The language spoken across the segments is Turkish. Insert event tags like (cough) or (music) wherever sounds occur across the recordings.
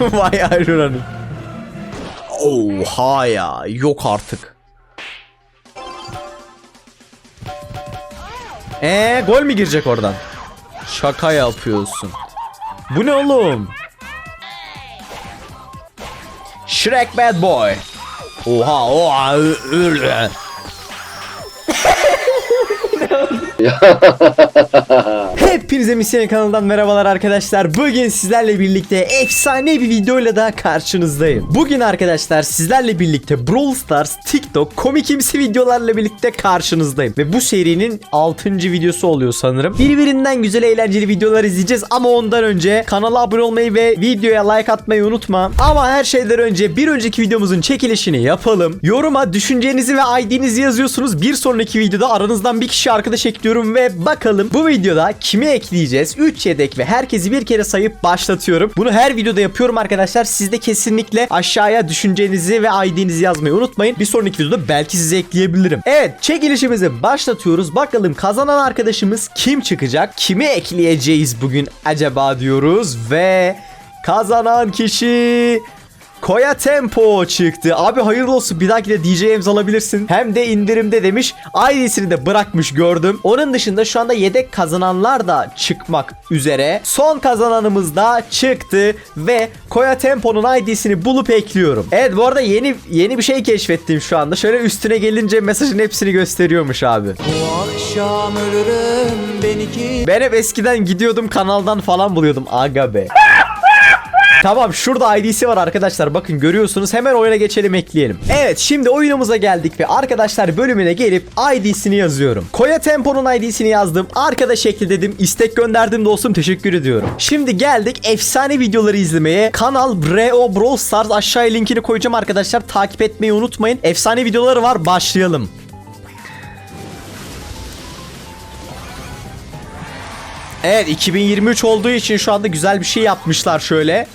(laughs) Vay Iron Oha ya yok artık. Ee gol mü girecek oradan? Şaka yapıyorsun. Bu ne oğlum? Shrek bad boy. Oha oha. ı- ı- (laughs) (laughs) Hepinize Misyon kanalından merhabalar arkadaşlar. Bugün sizlerle birlikte efsane bir videoyla daha karşınızdayım. Bugün arkadaşlar sizlerle birlikte Brawl Stars, TikTok, komikimsi videolarla birlikte karşınızdayım. Ve bu serinin 6. videosu oluyor sanırım. Birbirinden güzel eğlenceli videolar izleyeceğiz ama ondan önce kanala abone olmayı ve videoya like atmayı unutma. Ama her şeyden önce bir önceki videomuzun çekilişini yapalım. Yoruma düşüncenizi ve ID'nizi yazıyorsunuz. Bir sonraki videoda aranızdan bir kişi arkadaş ekliyorum ve bakalım bu videoda kimi ekleyeceğiz? 3 yedek ve herkesi bir kere sayıp başlatıyorum. Bunu her videoda yapıyorum arkadaşlar. Siz de kesinlikle aşağıya düşüncenizi ve ID'nizi yazmayı unutmayın. Bir sonraki videoda belki sizi ekleyebilirim. Evet çekilişimizi başlatıyoruz. Bakalım kazanan arkadaşımız kim çıkacak? Kimi ekleyeceğiz bugün acaba diyoruz ve kazanan kişi Koya Tempo çıktı. Abi hayırlı olsun. Bir dahaki de DJ Ems alabilirsin. Hem de indirimde demiş. ID'sini de bırakmış gördüm. Onun dışında şu anda yedek kazananlar da çıkmak üzere. Son kazananımız da çıktı ve Koya Tempo'nun ID'sini bulup ekliyorum. Evet bu arada yeni yeni bir şey keşfettim şu anda. Şöyle üstüne gelince mesajın hepsini gösteriyormuş abi. Bu akşam ölürüm beni Ben hep eskiden gidiyordum kanaldan falan buluyordum. Aga be. Tamam şurada ID'si var arkadaşlar bakın görüyorsunuz hemen oyuna geçelim ekleyelim. Evet şimdi oyunumuza geldik ve arkadaşlar bölümüne gelip ID'sini yazıyorum. Koya Tempo'nun ID'sini yazdım. Arkadaş ekle dedim. istek gönderdim dostum teşekkür ediyorum. Şimdi geldik efsane videoları izlemeye. Kanal Breo Brawl Stars aşağıya linkini koyacağım arkadaşlar. Takip etmeyi unutmayın. Efsane videoları var başlayalım. Evet 2023 olduğu için şu anda güzel bir şey yapmışlar şöyle.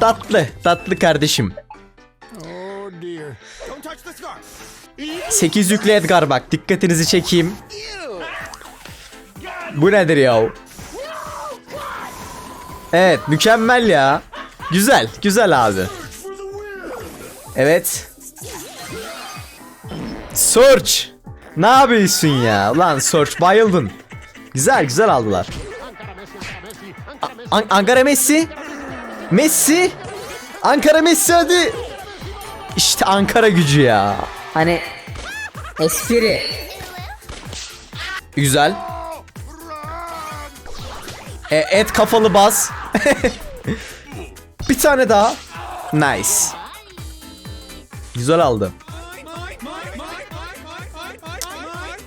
Tatlı, tatlı kardeşim. 8 yüklü Edgar bak dikkatinizi çekeyim. Bu nedir ya? Evet mükemmel ya. Güzel, güzel abi. Evet. Search. Ne yapıyorsun ya? Lan Search bayıldın. Güzel güzel aldılar. An- Ankara Messi. Messi. Ankara Messi hadi. İşte Ankara gücü ya. Hani espri. Güzel. E, et kafalı baz. (laughs) Bir tane daha. Nice. Güzel aldı.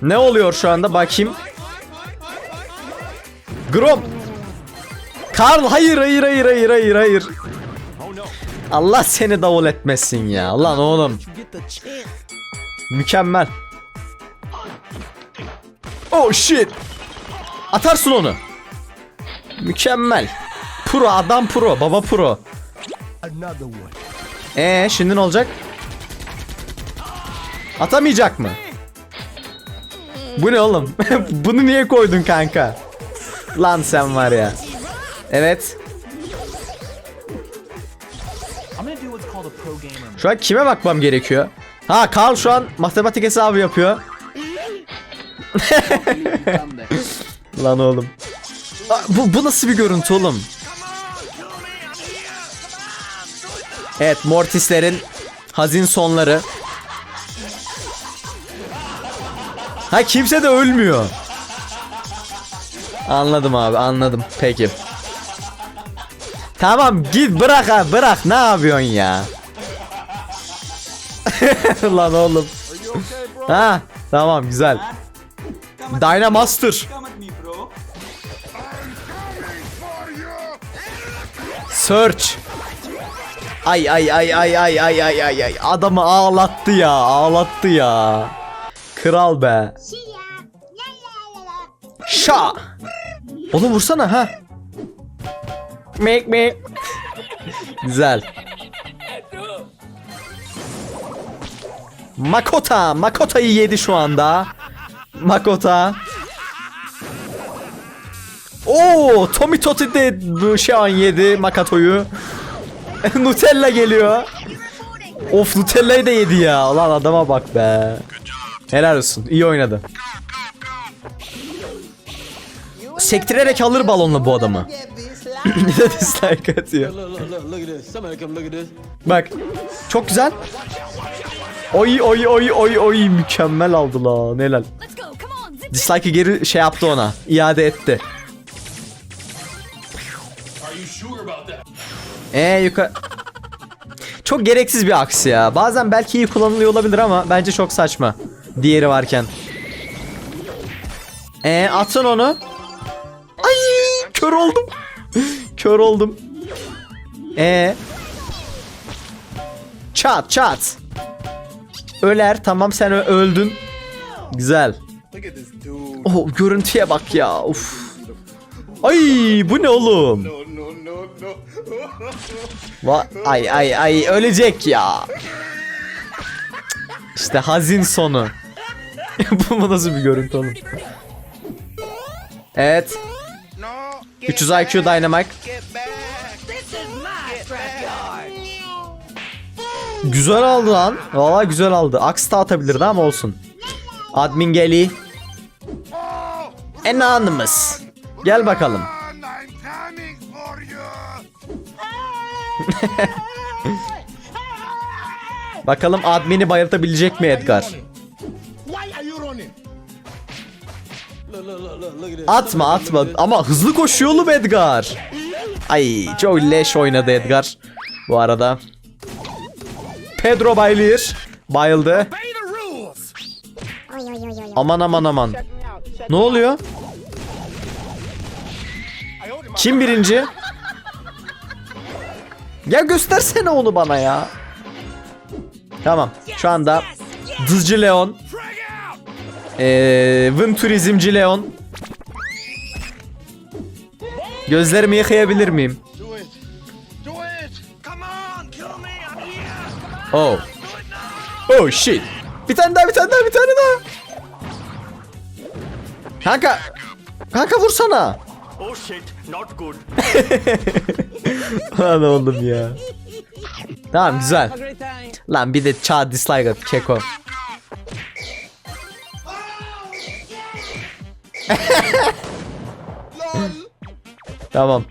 Ne oluyor şu anda bakayım. Grom. Karl hayır hayır hayır hayır hayır hayır. Allah seni davul etmesin ya. Lan oğlum. Mükemmel. Oh shit. Atarsın onu. Mükemmel. Pro adam pro baba pro. Ee şimdi ne olacak? Atamayacak mı? Bu ne oğlum? (laughs) Bunu niye koydun kanka? Lan sen var ya. Evet. Şu an kime bakmam gerekiyor? Ha Carl şu an matematik hesabı yapıyor. (laughs) Lan oğlum. Aa, bu, bu nasıl bir görüntü oğlum? Evet Mortis'lerin hazin sonları. Ha kimse de ölmüyor. Anladım abi anladım. Peki. Tamam git bırak ha bırak ne yapıyorsun ya? (laughs) Lan oğlum. Ha tamam güzel. Dynamaster. Search. Ay ay ay ay ay ay ay ay ay adamı ağlattı ya ağlattı ya. Kral be. Şa. Oğlum vursana ha. Mek mek. Güzel. Makota. Makota'yı yedi şu anda. Makota. Oo, Tommy Totti de bu şey an yedi Makato'yu. (laughs) Nutella geliyor. Of Nutella'yı da yedi ya. Lan adama bak be. Helal olsun. İyi oynadı. Sektirerek alır balonla bu adamı. (laughs) De dislike atıyor. Look, look, look, look at this. Somebody come look at this. Bak. Çok güzel. Oy oy oy oy oy mükemmel aldı lan. Helal. Dislike'ı geri şey yaptı ona. iade etti. Eee yukarı... Çok gereksiz bir aks ya. Bazen belki iyi kullanılıyor olabilir ama bence çok saçma. Diğeri varken. Eee atın onu. Ay kör oldum. (laughs) kör oldum. Eee. Çat çat. Öler tamam sen öldün. Güzel. Oh görüntüye bak ya. Uf. Ay bu ne oğlum? Va ay ay ay ölecek ya. İşte hazin sonu. (laughs) bu nasıl bir görüntü oğlum? Evet. 300 IQ Dynamite. Güzel aldı lan. Valla güzel aldı. Aks da atabilirdi ama olsun. Admin geli. Anonymous. Gel bakalım. (laughs) Bakalım admini bayıltabilecek mi Edgar? Atma atma ama hızlı koşuyor oğlum Edgar. Ay çok leş oynadı Edgar. Bu arada. Pedro bayılır. Bayıldı. Aman aman aman. Ne oluyor? Kim birinci? Ya göstersene onu bana ya. Tamam. Şu anda Dızcı Leon. Eee Venturizmci Leon. Gözlerimi yıkayabilir miyim? Oh. Oh shit. Bir tane daha bir tane daha bir tane daha. Kanka. Kanka vursana. Oh shit, not good. (laughs) Lan oğlum ya. Tamam güzel. Lan bir de çağ dislike at keko. (laughs) tamam.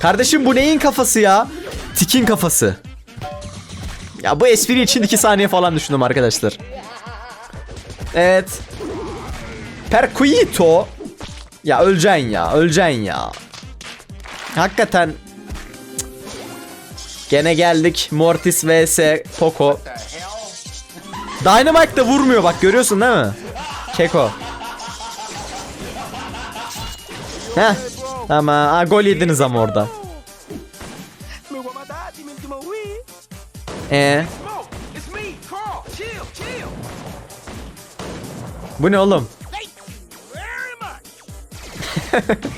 Kardeşim bu neyin kafası ya? Tikin kafası. Ya bu espri için 2 saniye falan düşündüm arkadaşlar. Evet. Perquito. Ya öleceksin ya, öleceksin ya. Hakikaten. Gene geldik Mortis vs Poco. Dynamite de vurmuyor bak görüyorsun değil mi? Keko. Heh. Tamam. Ha, gol yediniz ama orada. Ee, bu ne oğlum? (laughs)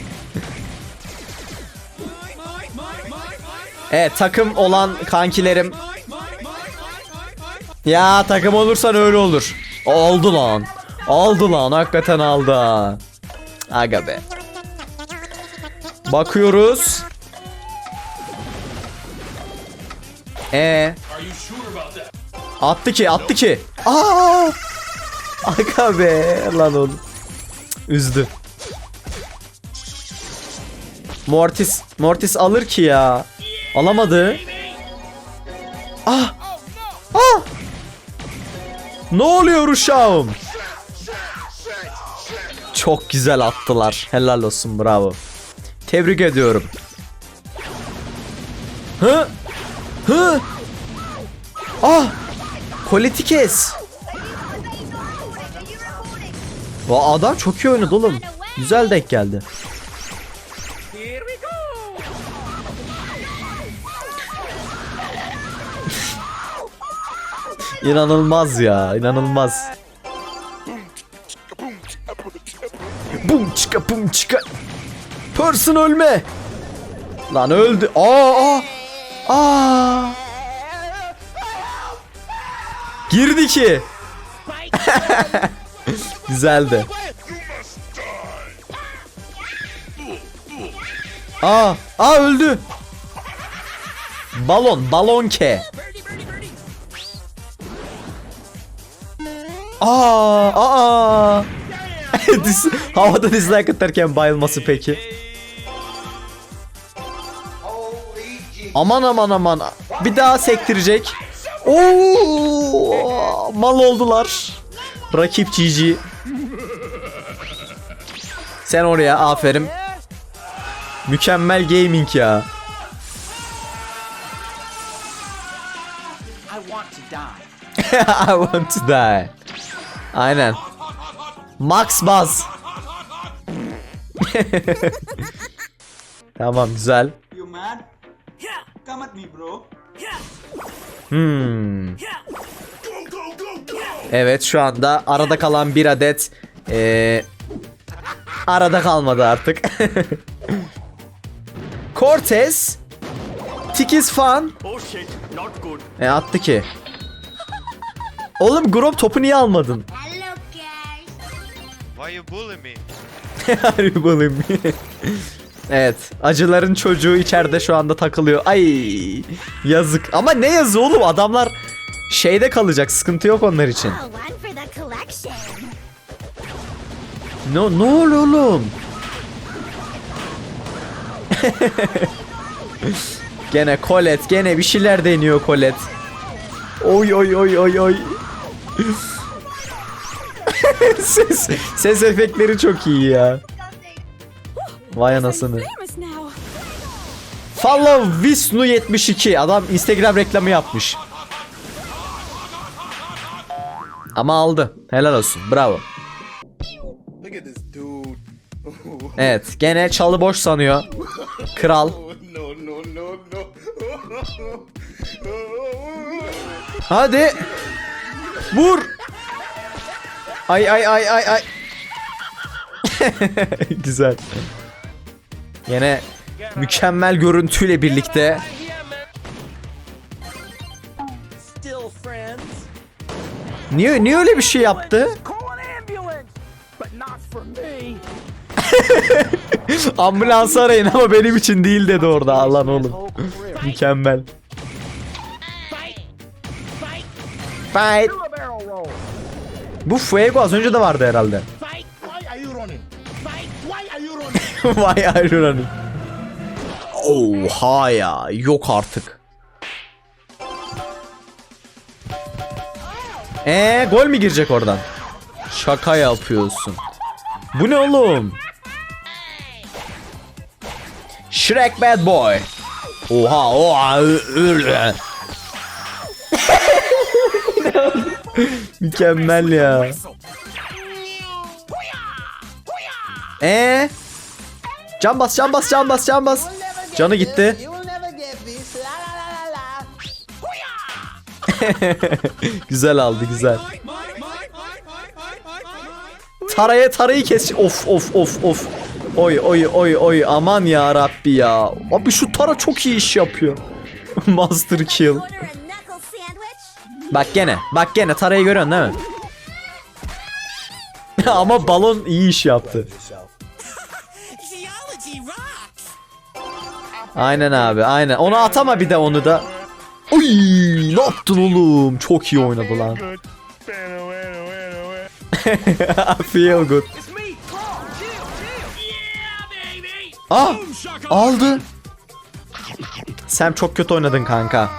Evet takım olan kankilerim. Ya takım olursan öyle olur. Oldu lan. Oldu lan hakikaten aldı. Aga be. Bakıyoruz. E. Attı ki, attı ki. Aa! Aga be lan oğlum. Üzdü. Mortis, Mortis alır ki ya. Alamadı. Ah! Ne oluyor uşağım? Çok güzel attılar. Helal olsun bravo. Tebrik ediyorum. Hı? Hı? Ah! Koleti kes. Va adam çok iyi oynadı oğlum. Güzel denk geldi. İnanılmaz ya, inanılmaz. Bum çıka bum çıka. Person ölme. Lan öldü. Aa, aa. Aa. Girdi ki. (laughs) Güzeldi. Aa, aa öldü. Balon, balonke. Aa, aa. (laughs) Dis- Havada dislike atarken bayılması peki. Aman aman aman. Bir daha sektirecek. Oo, mal oldular. Rakip GG. Sen oraya aferin. Mükemmel gaming ya. (laughs) I want to die. Aynen. Max Buzz. (laughs) tamam güzel. Hmm. Evet şu anda arada kalan bir adet eee, arada kalmadı artık. (laughs) Cortez Tikiz fan Oh shit, not good. e, attı ki. Oğlum Grop topu niye almadın? Why you bully me? (laughs) Harbi balım. (laughs) evet. Acıların çocuğu içeride şu anda takılıyor. Ay yazık. Ama ne yazı oğlum adamlar şeyde kalacak. Sıkıntı yok onlar için. Oh, collection. Ne oluyor oğlum? (laughs) gene Colette gene bir şeyler deniyor Colette. Oy oy oy oy oy. (laughs) ses, ses efektleri çok iyi ya. Vay anasını. Follow Visnu 72 adam Instagram reklamı yapmış. Ama aldı. Helal olsun. Bravo. Evet, gene çalı boş sanıyor. Kral. Hadi. Vur. Ay ay ay ay ay. (laughs) Güzel. Yine mükemmel görüntüyle birlikte niye niye öyle bir şey yaptı? (laughs) Ambulans arayın ama benim için değil dedi orada. Allah'ın oğlum. Mükemmel. Fight. Bu Fuego az önce de vardı herhalde. (laughs) Why are you running? Fight! Why are you running? Vay ayrılanım. Oha ya yok artık. Ee gol mü girecek oradan? Şaka yapıyorsun. Bu ne oğlum? Shrek bad boy. Oha oha. ı- ı- (laughs) (laughs) Mükemmel ya. Ee? Can bas, can bas, can bas, can bas. Canı gitti. (laughs) güzel aldı, güzel. Taraya tarayı kes. Of of of of. Oy oy oy oy aman ya Rabbi ya. Abi şu tara çok iyi iş yapıyor. (laughs) Master kill. Bak gene. Bak gene tarayı görüyorsun değil mi? (laughs) Ama balon iyi iş yaptı. Aynen abi aynen. Onu atama bir de onu da. Uy, ne yaptın oğlum? Çok iyi oynadı lan. I feel good. Ah! Aldı. Sam çok kötü oynadın kanka.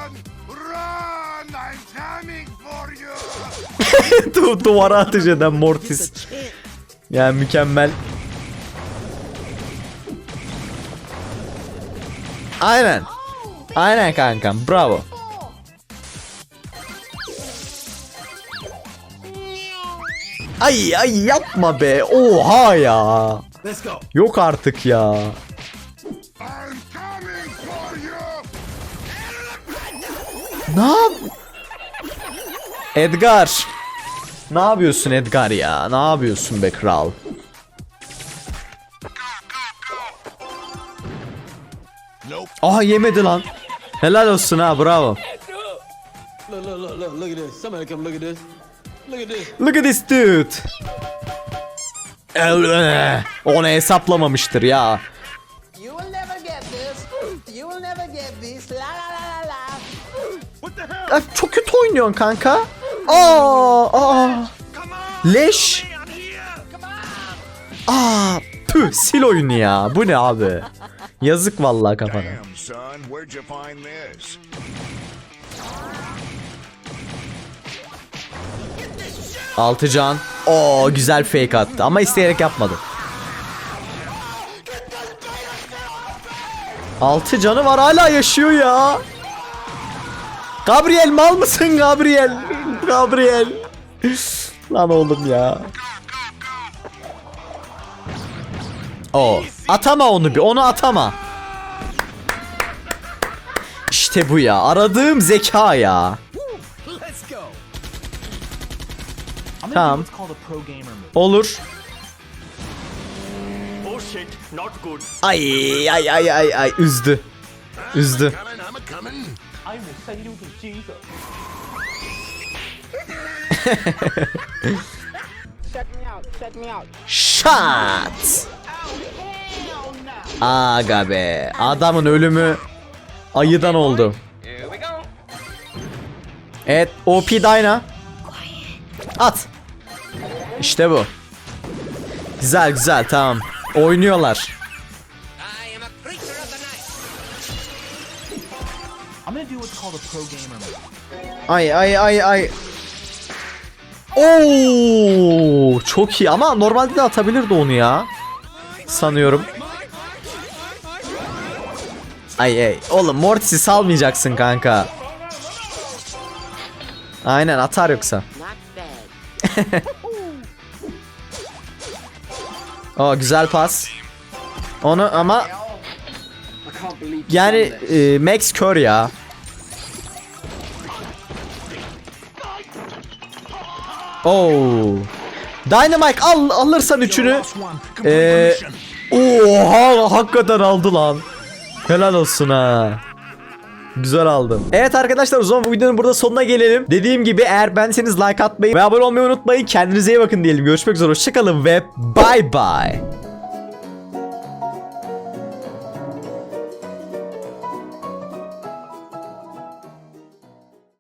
Du (laughs) duvara ateş eden Mortis. Yani mükemmel. Aynen. Aynen kankam. Bravo. Ay ay yapma be. Oha ya. Yok artık ya. I'm coming for you! Ne yap? Edgar. Ne yapıyorsun Edgar ya? Ne yapıyorsun be kral? Aha yemedi lan. Helal olsun ha bravo. Look, at this. Dude. Onu hesaplamamıştır ya. Ay, Çok kötü oynuyorsun kanka. Aa, aa. Leş. Aa, püh sil oyunu ya. Bu ne abi? Yazık vallahi kafana. Altı can. Oo güzel fake attı ama isteyerek yapmadı. Altı canı var hala yaşıyor ya. Gabriel mal mısın Gabriel? Gabriel. Lan oğlum ya. O atama onu bir onu atama. İşte bu ya aradığım zeka ya. Tamam. Olur. Ay ay ay ay ay üzdü. Üzdü. Coming, I'm a coming. Shot. Aga be. Adamın ölümü ayıdan oldu. Evet OP Dyna. At. İşte bu. Güzel güzel tamam. Oynuyorlar. Ay ay ay ay. Oo, çok iyi ama normalde de atabilirdi onu ya. Sanıyorum. Ay ay. Oğlum Mortis'i salmayacaksın kanka. Aynen atar yoksa. (laughs) o güzel pas. Onu ama yani e, Max kör ya. Oo. Dynamite al alırsan üçünü. Ee, oha hakikaten aldı lan. Helal olsun ha. Güzel aldım. Evet arkadaşlar o zaman bu videonun burada sonuna gelelim. Dediğim gibi eğer benseniz like atmayı ve abone olmayı unutmayın. Kendinize iyi bakın diyelim. Görüşmek üzere. Hoşçakalın ve bye bye.